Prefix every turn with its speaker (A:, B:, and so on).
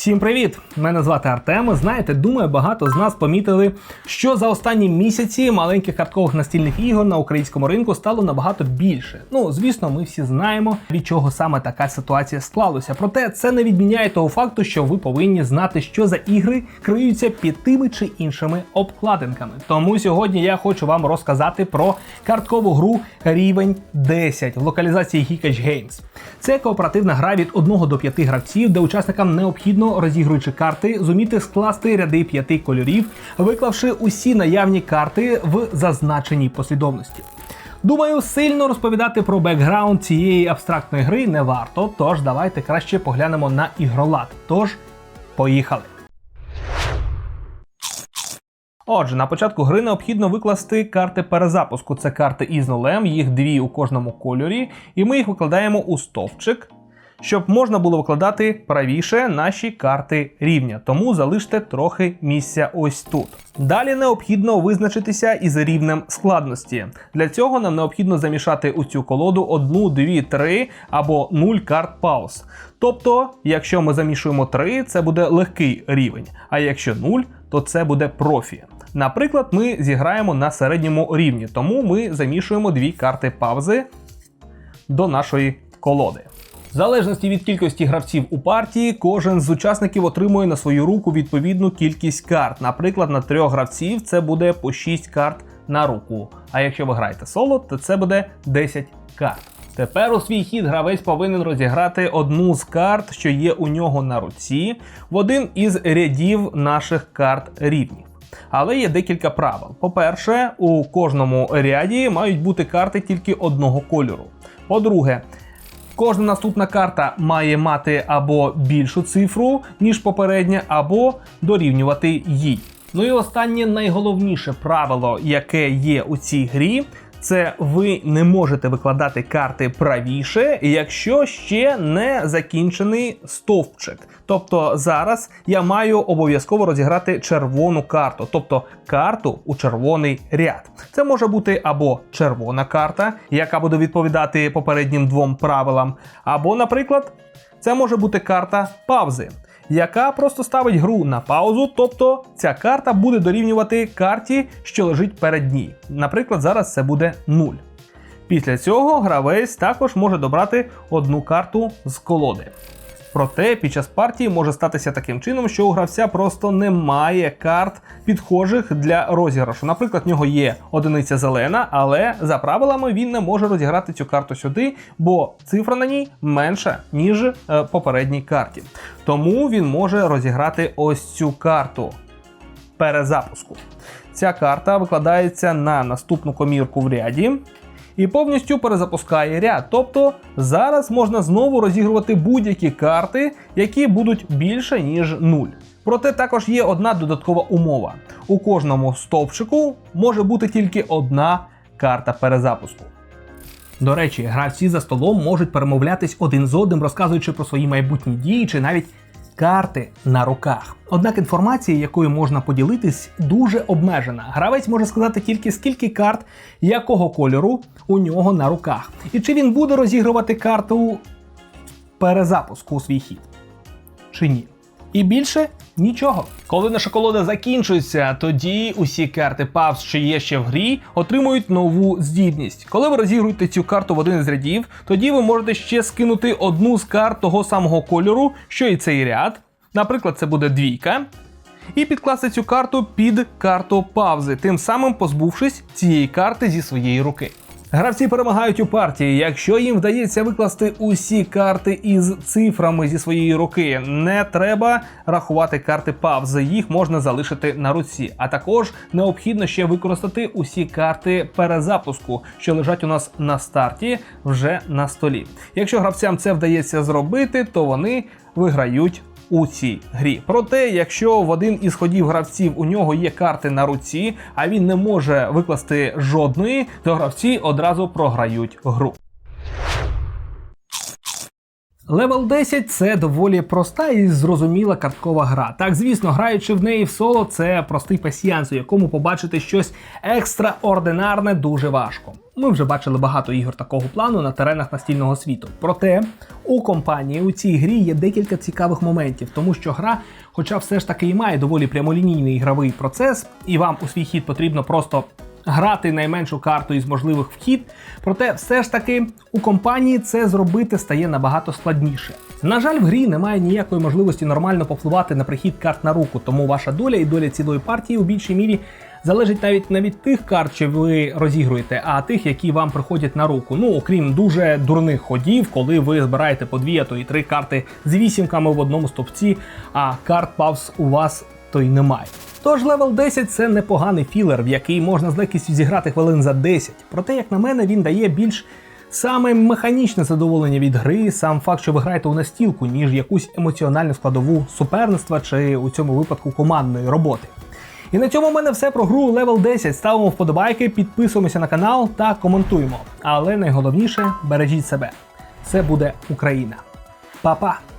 A: Всім привіт! Мене звати Артем. Знаєте, думаю, багато з нас помітили, що за останні місяці маленьких карткових настільних ігор на українському ринку стало набагато більше. Ну, звісно, ми всі знаємо, від чого саме така ситуація склалася. Проте це не відміняє того факту, що ви повинні знати, що за ігри криються під тими чи іншими обкладинками. Тому сьогодні я хочу вам розказати про карткову гру рівень 10 в локалізації Hikage Games. Це кооперативна гра від 1 до 5 гравців, де учасникам необхідно, розігруючи карти, зуміти скласти ряди п'яти кольорів, виклавши усі наявні карти в зазначеній послідовності. Думаю, сильно розповідати про бекграунд цієї абстрактної гри не варто, тож давайте краще поглянемо на ігролад. Тож, поїхали! Отже, на початку гри необхідно викласти карти перезапуску. Це карти із нулем, їх дві у кожному кольорі, і ми їх викладаємо у стовпчик, щоб можна було викладати правіше наші карти рівня. Тому залиште трохи місця ось тут. Далі необхідно визначитися із рівнем складності. Для цього нам необхідно замішати у цю колоду одну, дві, три або 0 карт пауз. Тобто, якщо ми замішуємо 3, це буде легкий рівень, а якщо 0, то це буде профі. Наприклад, ми зіграємо на середньому рівні, тому ми замішуємо дві карти паузи до нашої колоди. В залежності від кількості гравців у партії, кожен з учасників отримує на свою руку відповідну кількість карт. Наприклад, на трьох гравців це буде по 6 карт на руку. А якщо ви граєте соло, то це буде 10 карт. Тепер у свій хід гравець повинен розіграти одну з карт, що є у нього на руці, в один із рядів наших карт рівнів. Але є декілька правил. По-перше, у кожному ряді мають бути карти тільки одного кольору. По-друге, Кожна наступна карта має мати або більшу цифру, ніж попередня, або дорівнювати їй. Ну і останнє найголовніше правило, яке є у цій грі, це ви не можете викладати карти правіше, якщо ще не закінчений стовпчик. Тобто зараз я маю обов'язково розіграти червону карту, тобто карту у червоний ряд. Це може бути або червона карта, яка буде відповідати попереднім двом правилам, або, наприклад, це може бути карта паузи яка просто ставить гру на паузу, тобто ця карта буде дорівнювати карті, що лежить перед ній. Наприклад, зараз це буде 0. Після цього гравець також може добрати одну карту з колоди. Проте під час партії може статися таким чином, що у гравця просто немає карт підхожих для розіграшу. Наприклад, в нього є одиниця зелена, але за правилами він не може розіграти цю карту сюди, бо цифра на ній менша, ніж е, попередній карті. Тому він може розіграти ось цю карту перезапуску. Ця карта викладається на наступну комірку в ряді і повністю перезапускає ряд. Тобто зараз можна знову розігрувати будь-які карти, які будуть більше, ніж 0. Проте також є одна додаткова умова: у кожному стовпчику може бути тільки одна карта перезапуску. До речі, гравці за столом можуть перемовлятись один з одним, розказуючи про свої майбутні дії чи навіть карти на руках. Однак інформація, якою можна поділитись, дуже обмежена. Гравець може сказати тільки скільки карт якого кольору у нього на руках, і чи він буде розігрувати карту перезапуску у свій хід, чи ні. І більше нічого. Коли наша колода закінчується, тоді усі карти павз, що є ще в грі, отримують нову здібність. Коли ви розігруєте цю карту в один із рядів, тоді ви можете ще скинути одну з карт того самого кольору, що і цей ряд. Наприклад, це буде двійка. І підкласти цю карту під карту паузи, тим самим позбувшись цієї карти зі своєї руки. Гравці перемагають у партії, якщо їм вдається викласти усі карти із цифрами зі своєї руки. Не треба рахувати карти паузи, їх можна залишити на руці. А також необхідно ще використати усі карти перезапуску, що лежать у нас на старті вже на столі. Якщо гравцям це вдається зробити, то вони виграють у цій грі. Проте, якщо в один із ходів гравців у нього є карти на руці, а він не може викласти жодної, то гравці одразу програють гру. Левел 10 це доволі проста і зрозуміла карткова гра. Так, звісно, граючи в неї в соло, це простий пасіянс, у якому побачити щось екстраординарне дуже важко. Ми вже бачили багато ігор такого плану на теренах настільного світу. Проте у компанії у цій грі є декілька цікавих моментів, тому що гра, хоча все ж таки і має доволі прямолінійний ігровий процес, і вам у свій хід потрібно просто грати найменшу карту із можливих вхід, проте все ж таки у компанії це зробити стає набагато складніше. На жаль, в грі немає ніякої можливості нормально повпливати на прихід карт на руку, тому ваша доля і доля цілої партії у більшій мірі залежить навіть не від тих карт, що ви розігруєте, а тих, які вам приходять на руку. Ну окрім дуже дурних ходів, коли ви збираєте по дві, а то і три карти з вісімками в одному стовпці, а карт павс у вас то й немає. Тож левел 10 це непоганий філер, в який можна з легкістю зіграти хвилин за 10. Проте, як на мене, він дає більш саме механічне задоволення від гри, сам факт, що ви граєте у настілку, ніж якусь емоціональну складову суперництва чи у цьому випадку командної роботи. І на цьому в мене все про гру Level 10. Ставимо вподобайки, підписуємося на канал та коментуємо. Але найголовніше бережіть себе. Це буде Україна. Па-па!